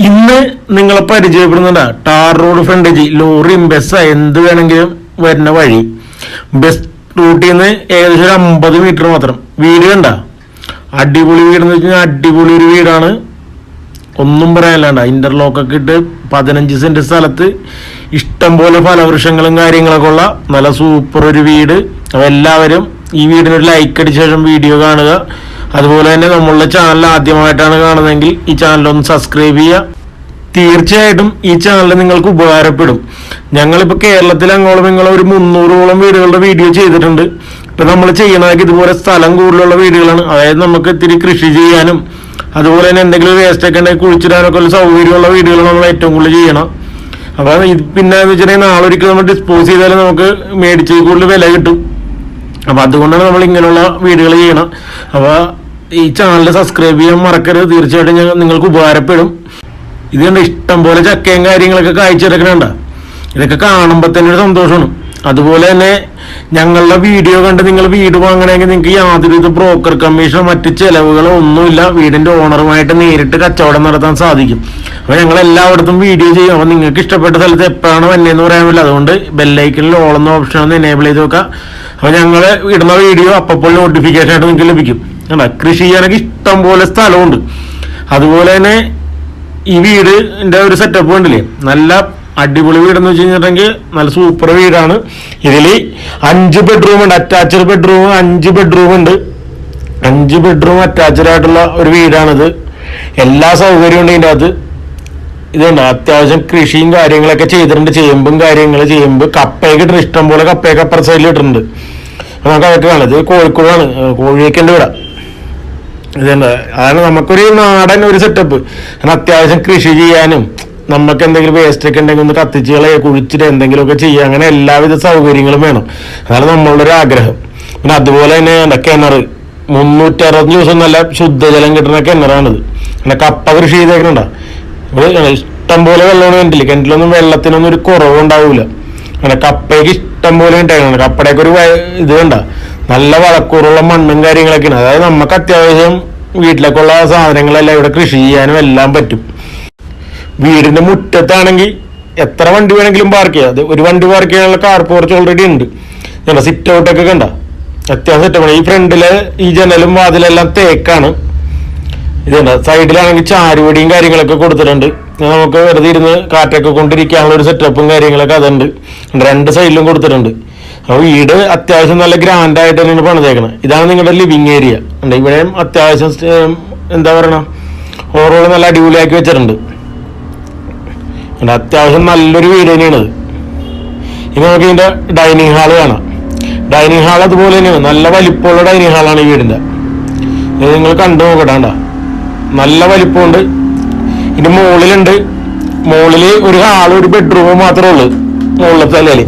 ഇന്ന് നിങ്ങളെ പരിചയപ്പെടുന്നുണ്ട് ടാർ റോഡ് ഫ്രണ്ടേജ് ലോറിയും ബസ് എന്ത് വേണമെങ്കിലും വരുന്ന വഴി. ബസ് റൂട്ടിൽ നിന്ന് ഏകദേശം ഒരു അമ്പത് മീറ്റർ മാത്രം. വീട് കണ്ട? അടിപൊളി വീട് എന്ന് വെച്ചാൽ അടിപൊളി ഒരു വീടാണ്. ഒന്നും പറയാനില്ലാണ്ട. ഇന്റർലോക്കൊക്കെ ഇട്ട് പതിനഞ്ച് സെന്റ് സ്ഥലത്ത് ഇഷ്ടംപോലെ ഫലവൃക്ഷങ്ങളും കാര്യങ്ങളൊക്കെ ഉള്ള നല്ല സൂപ്പർ ഒരു വീട്. അപ്പൊ എല്ലാവരും ഈ വീടിന് ഒരു ലൈക്ക് അടിച്ച ശേഷം വീഡിയോ കാണുക. അതുപോലെ തന്നെ നമ്മളുടെ ചാനൽ ആദ്യമായിട്ടാണ് കാണുന്നതെങ്കിൽ ഈ ചാനൽ ഒന്ന് സബ്സ്ക്രൈബ് ചെയ്യുക. തീർച്ചയായിട്ടും ഈ ചാനൽ നിങ്ങൾക്ക് ഉപകാരപ്പെടും. ഞങ്ങളിപ്പോൾ കേരളത്തിൽ അങ്ങോളം ഇങ്ങോളം ഒരു മുന്നൂറോളം വീടുകളുടെ വീഡിയോ ചെയ്തിട്ടുണ്ട്. ഇപ്പം നമ്മൾ ചെയ്യണതൊക്കെ ഇതുപോലെ സ്ഥലം കൂടുതലുള്ള വീടുകളാണ്. അതായത് നമുക്ക് ഇത്തിരി കൃഷി ചെയ്യാനും അതുപോലെ തന്നെ എന്തെങ്കിലും വേസ്റ്റ് ഒക്കെ ഉണ്ടെങ്കിൽ കുഴിച്ചിടാനൊക്കെ ഉള്ള സൗകര്യമുള്ള വീടുകൾ നമ്മൾ ഏറ്റവും കൂടുതൽ ചെയ്യണം അപ്പോൾ ഇത് പിന്നെ എന്ന് വെച്ചിട്ടുണ്ടെങ്കിൽ നാളെ ഒരിക്കൽ നമ്മൾ ഡിസ്പോസ് ചെയ്താലും നമുക്ക് മേടിച്ച് കൂടുതൽ വില കിട്ടും. അപ്പോൾ അതുകൊണ്ടാണ് നമ്മൾ ഇങ്ങനെയുള്ള വീടുകൾ ചെയ്യണം അപ്പൊ ഈ ചാനൽ സബ്സ്ക്രൈബ് ചെയ്യാൻ മറക്കരുത്. തീർച്ചയായിട്ടും ഞങ്ങൾ നിങ്ങൾക്ക് ഉപകാരപ്പെടും. ഇത് കണ്ട? ഇഷ്ടം പോലെ ചക്കയും കാര്യങ്ങളൊക്കെ കാഴ്ചയെടുക്കണണ്ട ഇതൊക്കെ കാണുമ്പോൾ തന്നെ ഒരു സന്തോഷമാണ്. അതുപോലെ തന്നെ ഞങ്ങളുടെ വീഡിയോ കണ്ട് നിങ്ങൾ വീട് വാങ്ങണമെങ്കിൽ നിങ്ങൾക്ക് യാതൊരുവിധ ബ്രോക്കർ കമ്മീഷനോ മറ്റ് ചെലവുകളോ ഒന്നുമില്ല. വീടിന്റെ ഓണറുമായിട്ട് നേരിട്ട് കച്ചവടം നടത്താൻ സാധിക്കും. അപ്പോൾ ഞങ്ങൾ എല്ലായിടത്തും വീഡിയോ ചെയ്യും. അപ്പോൾ നിങ്ങൾക്ക് ഇഷ്ടപ്പെട്ട സ്ഥലത്ത് എപ്പോഴാണ് വന്നതെന്ന് പറയാൻ പറ്റില്ല. അതുകൊണ്ട് ബെല്ലൈക്കണിൽ ഓളുന്ന ഓപ്ഷൻ ഒന്ന് എനേബിൾ ചെയ്ത് നോക്കാം അപ്പോൾ ഞങ്ങൾ ഇടുന്ന വീഡിയോ അപ്പോൾ നോട്ടിഫിക്കേഷൻ ആയിട്ട് നിങ്ങൾക്ക് ലഭിക്കും. കണ്ടോ കൃഷി ചെയ്യാനൊക്കെ ഇഷ്ടം പോലെ സ്ഥലമുണ്ട്. അതുപോലെ തന്നെ ഈ വീടിന്റെ ഒരു സെറ്റപ്പ് കണ്ടില്ലേ നല്ല അടിപൊളി വീടെന്ന് വെച്ച് കഴിഞ്ഞിട്ടുണ്ടെങ്കിൽ നല്ല സൂപ്പർ വീടാണ്. ഇതിൽ അഞ്ച് ബെഡ്റൂം ഉണ്ട് അറ്റാച്ച്ഡ് ബെഡ്റൂം അഞ്ച് ബെഡ്റൂം ഉണ്ട്. അഞ്ച് ബെഡ്റൂം അറ്റാച്ച്ഡ് ആയിട്ടുള്ള ഒരു വീടാണിത്. എല്ലാ സൗകര്യവും ഉണ്ട് ഇതിന്റെ അത് ഇതുണ്ട് അത്യാവശ്യം കൃഷിയും കാര്യങ്ങളൊക്കെ ചെയ്തിട്ടുണ്ട് ചേമ്പും കാര്യങ്ങൾ ചെയ്യുമ്പോൾ കപ്പയൊക്കെ ഇട്ടിട്ടുണ്ട്. ഇഷ്ടംപോലെ കപ്പയൊക്കെ അപ്പുറ സൈഡിൽ ഇട്ടിട്ടുണ്ട്. നമുക്ക് അതൊക്കെ കാണാം. ഇത് കോഴിക്കോടാണ്. കോഴിയേക്കന്റെ വീടാ ഇതുണ്ട് അതാണ് നമുക്കൊരു നാടൻ ഒരു സെറ്റപ്പ് കാരണം അത്യാവശ്യം കൃഷി ചെയ്യാനും നമുക്ക് എന്തെങ്കിലും വേസ്റ്റ് ഒക്കെ ഉണ്ടെങ്കിൽ ഒന്ന് കത്തിച്ച് കളയുക കുഴിച്ചിട്ട് എന്തെങ്കിലുമൊക്കെ ചെയ്യുക. അങ്ങനെ എല്ലാവിധ സൗകര്യങ്ങളും വേണം. അതാണ് നമ്മളുടെ ഒരു ആഗ്രഹം. പിന്നെ അതുപോലെ തന്നെ എന്താ കിണർ മുന്നൂറ്റി അറുപത് ദിവസം നല്ല ശുദ്ധജലം കിട്ടുന്ന കിണറാണിത്. പിന്നെ കപ്പ കൃഷി ചെയ്തേക്കണണ്ട? ഇവിടെ ഇഷ്ടം പോലെ വെള്ളമാണ് കിണറ്റിൽ. കിണറ്റിലൊന്നും വെള്ളത്തിനൊന്നും ഒരു കുറവുണ്ടാവില്ല അങ്ങനെ കപ്പയ്ക്ക് ഇഷ്ടം പോലെ കപ്പടയൊക്കെ ഒരു ഇത് കണ്ട? നല്ല വളക്കൂറുള്ള മണ്ണും കാര്യങ്ങളൊക്കെയാണ്. അതായത് നമുക്ക് അത്യാവശ്യം വീട്ടിലേക്കുള്ള സാധനങ്ങളെല്ലാം ഇവിടെ കൃഷി ചെയ്യാനും എല്ലാം പറ്റും. വീടിന്റെ മുറ്റത്താണെങ്കിൽ എത്ര വണ്ടി വേണമെങ്കിലും പാർക്ക് ചെയ്യാം. അത് ഒരു വണ്ടി പാർക്ക് ചെയ്യാനുള്ള കാർ പോർച്ച് ഓൾറെഡി ഉണ്ട്. ഞങ്ങളുടെ സിറ്റ് ഔട്ടൊക്കെ കണ്ട? അത്യാവശ്യം സെറ്റപ്പാണ് ഈ ഫ്രണ്ടിൽ ഈ ജനലും വാതിലെല്ലാം തേക്കാണ്. ഇതുണ്ട് സൈഡിലാണെങ്കിൽ ചാരുവടിയും കാര്യങ്ങളൊക്കെ കൊടുത്തിട്ടുണ്ട്. നമുക്ക് വെറുതെ ഇരുന്ന് കാറ്റൊക്കെ കൊണ്ടിരിക്കാനുള്ള ഒരു സെറ്റപ്പും കാര്യങ്ങളൊക്കെ അതുണ്ട്. രണ്ട് സൈഡിലും കൊടുത്തിട്ടുണ്ട്. അപ്പോൾ വീട് അത്യാവശ്യം നല്ല ഗ്രാൻഡ് ആയിട്ട് തന്നെയാണ് പണിതേക്കുന്നത് ഇതാണ് നിങ്ങളുടെ ലിവിങ് ഏരിയ ഉണ്ട് ഇവിടെയും അത്യാവശ്യം എന്താ പറയണ? ഓവറോൾ നല്ല അടിപൊളിയാക്കി വെച്ചിട്ടുണ്ട്. അത്യാവശ്യം നല്ലൊരു വീട് തന്നെയാണ് ഇത്. ഇനി നമുക്ക് ഇതിന്റെ ഡൈനിങ് ഹാൾ കാണാം. ഡൈനിങ് ഹാൾ അതുപോലെ തന്നെയാണ്. നല്ല വലിപ്പമുള്ള ഡൈനിങ് ഹാളാണ് ഈ വീടിന്റെ. ഇത് നിങ്ങൾ കണ്ടു നോക്കട്ടാണ്ട നല്ല വലിപ്പമുണ്ട്. ഇതിന്റെ മുകളിലുണ്ട്. മുകളിൽ ഒരു ഹാൾ ഒരു ബെഡ്റൂം മാത്രമേ ഉള്ളൂ. മുകളിലത്തെ നിലയിൽ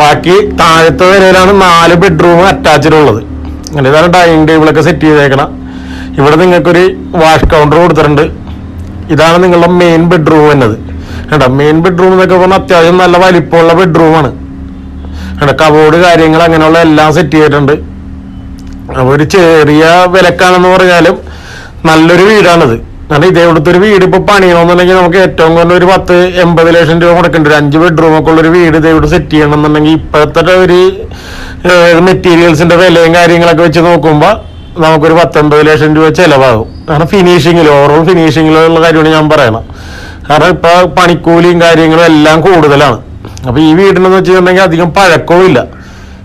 ബാക്കി താഴത്തെ നിലയിലാണ് നാല് ബെഡ്റൂം അറ്റാച്ച്ഡ് ഉള്ളത്. അങ്ങനെ ഇതാണ് ഡൈനിങ് ടേബിൾ ഒക്കെ സെറ്റ് ചെയ്തേക്കണം. ഇവിടെ നിങ്ങൾക്കൊരു വാഷ് കൗണ്ടർ കൊടുത്തിട്ടുണ്ട്. ഇതാണ് നിങ്ങളുടെ മെയിൻ ബെഡ്റൂം എന്നത് കേട്ടോ മെയിൻ ബെഡ്റൂം എന്നൊക്കെ പറഞ്ഞാൽ അത്യാവശ്യം നല്ല വലിപ്പമുള്ള ബെഡ്റൂമാണ് കേട്ടോ കബോർഡ് കാര്യങ്ങൾ അങ്ങനെയുള്ള എല്ലാം സെറ്റ് ചെയ്തിട്ടുണ്ട്. അപ്പോൾ ഒരു ചെറിയ വിലക്കാണെന്ന് പറഞ്ഞാലും നല്ലൊരു വീടാണിത്. കാരണം ഇതേ ഇവിടുത്തെ ഒരു വീട് ഇപ്പൊ പണിയണമെന്നുണ്ടെങ്കിൽ നമുക്ക് ഏറ്റവും കുറഞ്ഞ ഒരു പത്ത് എൺപത് ലക്ഷം രൂപ കൊടുക്കേണ്ടി? ഒരു അഞ്ച് ബെഡ്റൂം ഒക്കെ ഉള്ള ഒരു വീട് ഇതേ ഇവിടെ സെറ്റ് ചെയ്യണമെന്നുണ്ടെങ്കിൽ ഇപ്പോഴത്തെ ഒരു മെറ്റീരിയൽസിന്റെ വിലയും കാര്യങ്ങളൊക്കെ വെച്ച് നോക്കുമ്പോൾ നമുക്കൊരു പത്തൊമ്പത് ലക്ഷം രൂപ ചെലവാകും. കാരണം ഫിനിഷിങ്ങിൽ ഓവറോൾ ഫിനിഷിങ്ങിലുള്ള കാര്യമാണ് ഞാൻ പറയണം കാരണം ഇപ്പൊ പണിക്കൂലിയും കാര്യങ്ങളും എല്ലാം കൂടുതലാണ്. അപ്പൊ ഈ വീടിനെന്ന് വെച്ചിട്ടുണ്ടെങ്കിൽ അധികം പഴക്കവും ഇല്ല.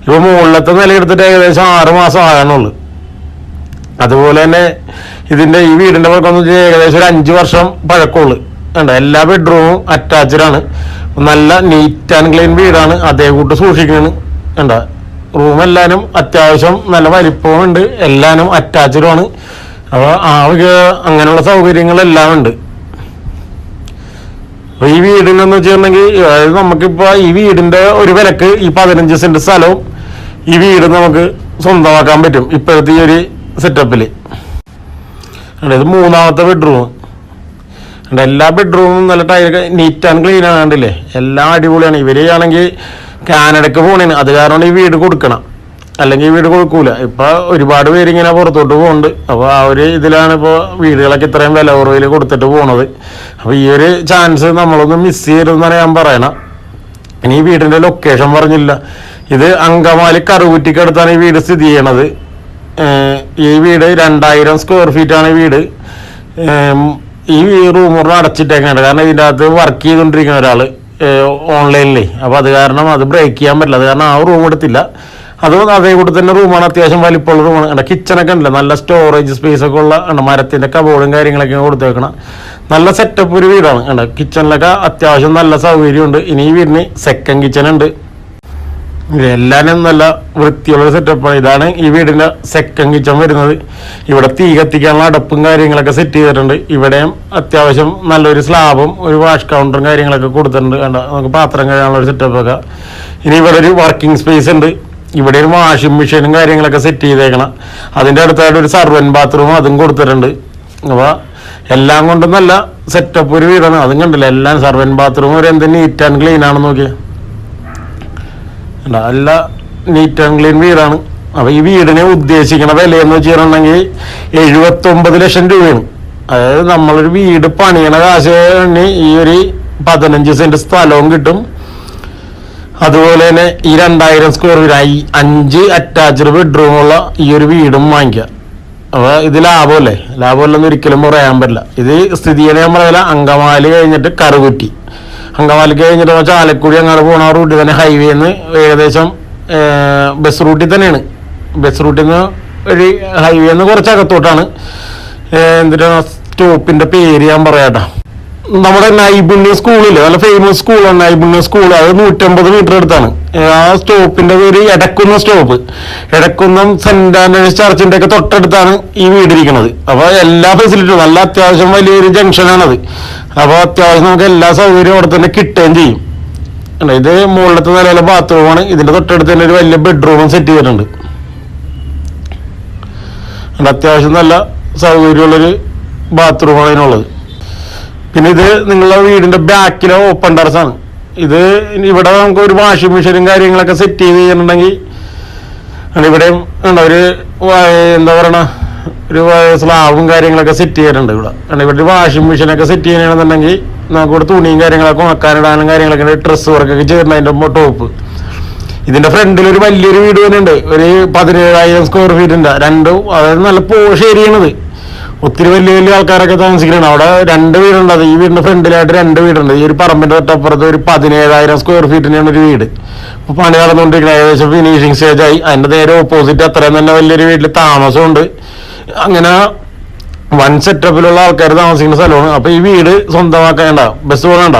ഇപ്പൊ മുകളിലത്തെ നില എടുത്തിട്ട് ഏകദേശം ആറ് മാസം ആകാനുള്ളൂ. അതുപോലെ തന്നെ ഇതിന്റെ ഈ വീടിന്റെ പഴക്കം ഏകദേശം ഒരു അഞ്ച് വർഷം പഴക്കമുള്ളു. ഉണ്ട് എല്ലാ ബെഡ്റൂമും അറ്റാച്ച്ഡ് ആണ്. നല്ല നീറ്റ് ആൻഡ് ക്ലീൻ വീടാണ്. അതേ കൂട്ട് സൂക്ഷിക്കുന്നത് ഉണ്ട് റൂം എല്ലാനും അത്യാവശ്യം നല്ല വലിപ്പവും ഉണ്ട്. എല്ലാനും അറ്റാച്ച്ഡും ആണ്. അപ്പൊ ആ അങ്ങനെയുള്ള സൗകര്യങ്ങളെല്ലാം ഉണ്ട്. അപ്പൊ ഈ വീടിനെന്ന് വെച്ചിട്ടുണ്ടെങ്കിൽ അതായത് നമുക്കിപ്പോ ഈ വീടിന്റെ ഒരു വിലക്ക് ഈ പതിനഞ്ച് സെന്റ് സ്ഥലവും ഈ വീട് നമുക്ക് സ്വന്തമാക്കാൻ പറ്റും. ഇപ്പോഴത്തെ ഈ ഒരു സെറ്റപ്പിൽ ഇത് മൂന്നാമത്തെ ബെഡ്റൂം എല്ലാ ബെഡ്റൂമും നല്ല ടൈ നീറ്റ് ആൻഡ് ക്ലീൻ ആണല്ലേ എല്ലാം അടിപൊളിയാണ്. ഇവർ ആണെങ്കിൽ കാനഡക്ക് പോണേന്. അത് കാരണം ഈ വീട് കൊടുക്കണം. അല്ലെങ്കിൽ വീട് കൊടുക്കൂല. ഇപ്പൊ ഒരുപാട് പേര് ഇങ്ങനെ പുറത്തോട്ട് പോകുന്നുണ്ട് അപ്പോൾ ആ ഒരു ഇതിലാണ് ഇപ്പോൾ വീടുകളൊക്കെ ഇത്രയും വില കുറവിൽ കൊടുത്തിട്ട് പോണത്. അപ്പോൾ ഈ ഒരു ചാൻസ് നമ്മളൊന്ന് മിസ് ചെയ്യരുതെന്നാണ് ഞാൻ പറയണം. ഇനി ഈ വീടിന്റെ ലൊക്കേഷൻ പറഞ്ഞില്ല. ഇത് അങ്കമാലി കറുകുറ്റിക്കടുത്താണ് ഈ വീട് സ്ഥിതി ചെയ്യണത്. ഈ വീട് രണ്ടായിരം സ്ക്വയർ ഫീറ്റ് ആണ് വീട്. ഈ ഈ റൂം അടച്ചിട്ടേക്കാണ്. കാരണം ഇതിന്റെ അകത്ത് വർക്ക് ചെയ്തുകൊണ്ടിരിക്കുന്ന ഒരാൾ ഓൺലൈനിലേ അപ്പോൾ അത് കാരണം അത് ബ്രേക്ക് ചെയ്യാൻ പറ്റില്ല. അത് കാരണം ആ റൂം എടുത്തില്ല. അത് അതേ കൂടെ തന്നെ റൂമാണ് അത്യാവശ്യം വലിപ്പമുള്ള റൂമാണ് കണ്ട കിച്ചണൊക്കെ ഉണ്ടല്ലോ. നല്ല സ്റ്റോറേജ് സ്പേസ് ഒക്കെ ഉള്ള കണ്ട മരത്തിന്റെ കബോർഡും കാര്യങ്ങളൊക്കെ കൊടുത്തേക്കണം. നല്ല സെറ്റപ്പ് ഒരു വീടാണ്. കണ്ട കിച്ചണിലൊക്കെ അത്യാവശ്യം നല്ല സൗകര്യമുണ്ട്. ഇനി ഈ വീടിന് സെക്കൻഡ് കിച്ചൺ ഉണ്ട്. എല്ലാനും നല്ല വൃത്തിയുള്ള സെറ്റപ്പാണ് ഇതാണ് ഈ വീടിന്റെ സെക്കൻഡ് കിച്ചൺ വരുന്നത്. ഇവിടെ തീ കത്തിക്കാനുള്ള അടപ്പും കാര്യങ്ങളൊക്കെ സെറ്റ് ചെയ്തിട്ടുണ്ട്. ഇവിടെയും അത്യാവശ്യം നല്ലൊരു സ്ലാബും ഒരു വാഷ് കൗണ്ടറും കാര്യങ്ങളൊക്കെ കൊടുത്തിട്ടുണ്ട്. കണ്ട? നമുക്ക് പാത്രം കഴിയാനുള്ള ഒരു സെറ്റപ്പ് ഒക്കെ. ഇനി ഇവിടെ ഒരു വർക്കിംഗ് സ്പേസ് ഉണ്ട്. ഇവിടെ ഒരു വാഷിംഗ് മെഷീനും കാര്യങ്ങളൊക്കെ സെറ്റ് ചെയ്തേക്കണം. അതിന്റെ അടുത്തായിട്ട് ഒരു സർവൻ ബാത്റൂം അതും കൊടുത്തിട്ടുണ്ട്. അപ്പോൾ എല്ലാം കൊണ്ടും നല്ല സെറ്റപ്പ് ഒരു വീടാണ്. അതും കണ്ടില്ല? എല്ലാം സർവൻ ബാത്റൂം ഒരു എന്ത് നീറ്റ് ആൻഡ് ക്ലീൻ ആണ് നോക്കിയാൽ നല്ല നീറ്റ് ആൻഡ് ക്ലീൻ വീടാണ്. അപ്പൊ ഈ വീടിനെ ഉദ്ദേശിക്കണ എന്ന് വെച്ചിട്ടുണ്ടെങ്കിൽ എഴുപത്തി ഒമ്പത് ലക്ഷം രൂപയാണ്. അതായത് നമ്മളൊരു വീട് പണിയണ കാശ് ഈ ഒരു പതിനഞ്ച് സെന്റ് സ്ഥലവും കിട്ടും. അതുപോലെ തന്നെ ഈ രണ്ടായിരം സ്ക്വയർ ഫീറ്റ് അഞ്ച് അറ്റാച്ച്ഡ് ബെഡ്റൂമുള്ള ഈ ഒരു വീടും വാങ്ങിക്കാം അപ്പൊ ഇത് ലാഭമല്ലേ? ലാഭമല്ലെന്ന് ഒരിക്കലും പറയാൻ പറ്റില്ല. ഇത് സ്ഥിതി ഞാൻ അങ്കമാലി കഴിഞ്ഞിട്ട് കറുകുറ്റി. അങ്കമാലി കഴിഞ്ഞിട്ട് വെച്ചാൽ ചാലക്കുടി അങ്ങോട്ട് പോണ റൂട്ടിൽ തന്നെ ഹൈവേന്ന് ഏകദേശം ബസ് റൂട്ടിൽ തന്നെയാണ്. ബസ് റൂട്ടിൽ നിന്ന് വഴി ഹൈവേന്ന് കുറച്ച് അകത്തോട്ടാണ് എന്തിനാ സ്റ്റോപ്പിന്റെ പേര് ഞാൻ പറയാട്ടാ. നമ്മുടെ നൈപുണ്യ സ്കൂളിൽ നല്ല ഫേമസ് സ്കൂളാണ് നൈപുണ്യ സ്കൂൾ അത് നൂറ്റമ്പത് മീറ്റർ അടുത്താണ്. ആ സ്റ്റോപ്പിന്റെ പേര് Edakkunna stop. Edakkunnam saint Antony's ചർച്ചിന്റെ ഒക്കെ തൊട്ടടുത്താണ് ഈ വീടിരിക്കുന്നത് അപ്പൊ എല്ലാ ഫെസിലിറ്റിയും നല്ല അത്യാവശ്യം വലിയൊരു ജംഗ്ഷനാണത് അപ്പൊ അത്യാവശ്യം നമുക്ക് എല്ലാ സൗകര്യവും അവിടെ തന്നെ കിട്ടുകയും ചെയ്യും. ഇത് മുകളിലത്തെ നിലയിലെ ബാത്റൂമാണ് ഇതിന്റെ തൊട്ടടുത്ത് തന്നെ ഒരു വലിയ ബെഡ്റൂമും സെറ്റ് ചെയ്തിട്ടുണ്ട്. അത്യാവശ്യം നല്ല സൗകര്യമുള്ളൊരു ബാത്റൂമാണ് ഇതിനുള്ളത് പിന്നെ ഇത് നിങ്ങളുടെ വീടിന്റെ ബാക്കിലെ ഓപ്പൺ ടെറസ് ആണ്. ഇത് ഇവിടെ നമുക്ക് ഒരു വാഷിംഗ് മെഷീനും കാര്യങ്ങളൊക്കെ സെറ്റ് ചെയ്ത് ചെയ്യുന്നുണ്ടെങ്കിൽ ഇവിടെയും ഒരു എന്താ പറയണ ഒരു സ്ലാബും കാര്യങ്ങളൊക്കെ സെറ്റ് ചെയ്തിട്ടുണ്ട് ഇവിടെ. കാരണം ഇവിടെ വാഷിംഗ് മെഷീനൊക്കെ സെറ്റ് ചെയ്യണമെന്നുണ്ടെങ്കിൽ നമുക്ക് ഇവിടെ തുണിയും കാര്യങ്ങളൊക്കെ ഉണക്കാനിടാനും കാര്യങ്ങളൊക്കെ ഡ്രസ്സ് വർക്കൊക്കെ ചെയ്യുന്ന അതിന്റെ ടോപ്പ് ഇതിന്റെ ഫ്രണ്ടിൽ ഒരു വലിയൊരു വീട് തന്നെ ഉണ്ട് ഒരു പതിനേഴായിരം സ്ക്വയർ ഫീറ്റ് ഉണ്ട്. രണ്ടും അതായത് നല്ല പോഷ് ഏരിയയാണിത് ഒത്തിരി വലിയ വലിയ ആൾക്കാരൊക്കെ താമസിക്കുന്നുണ്ട് അവിടെ രണ്ട് വീടുണ്ട്. അത് ഈ വീടിന്റെ ഫ്രണ്ടിലായിട്ട് രണ്ട് വീടുണ്ട്. ഈ ഒരു പറമ്പിന്റെ തൊട്ടപ്പുറത്ത് ഒരു പതിനേഴായിരം സ്ക്വയർ ഫീറ്റിനാണ് ഒരു വീട്. ഇപ്പൊ പണി നടന്നുകൊണ്ടിരിക്കുന്നത് ഏകദേശം ഫിനിഷിംഗ് സ്റ്റേജ് ആയി. അതിന്റെ നേരെ ഓപ്പോസിറ്റ് അത്രയും തന്നെ വലിയൊരു വീട്ടിൽ താമസമുണ്ട്. അങ്ങനെ വൺ സെറ്റപ്പിലുള്ള ആൾക്കാർ താമസിക്കുന്ന സ്ഥലമാണ്. അപ്പൊ ഈ വീട് സ്വന്തമാക്കേണ്ട ബസ് പോകണ്ട.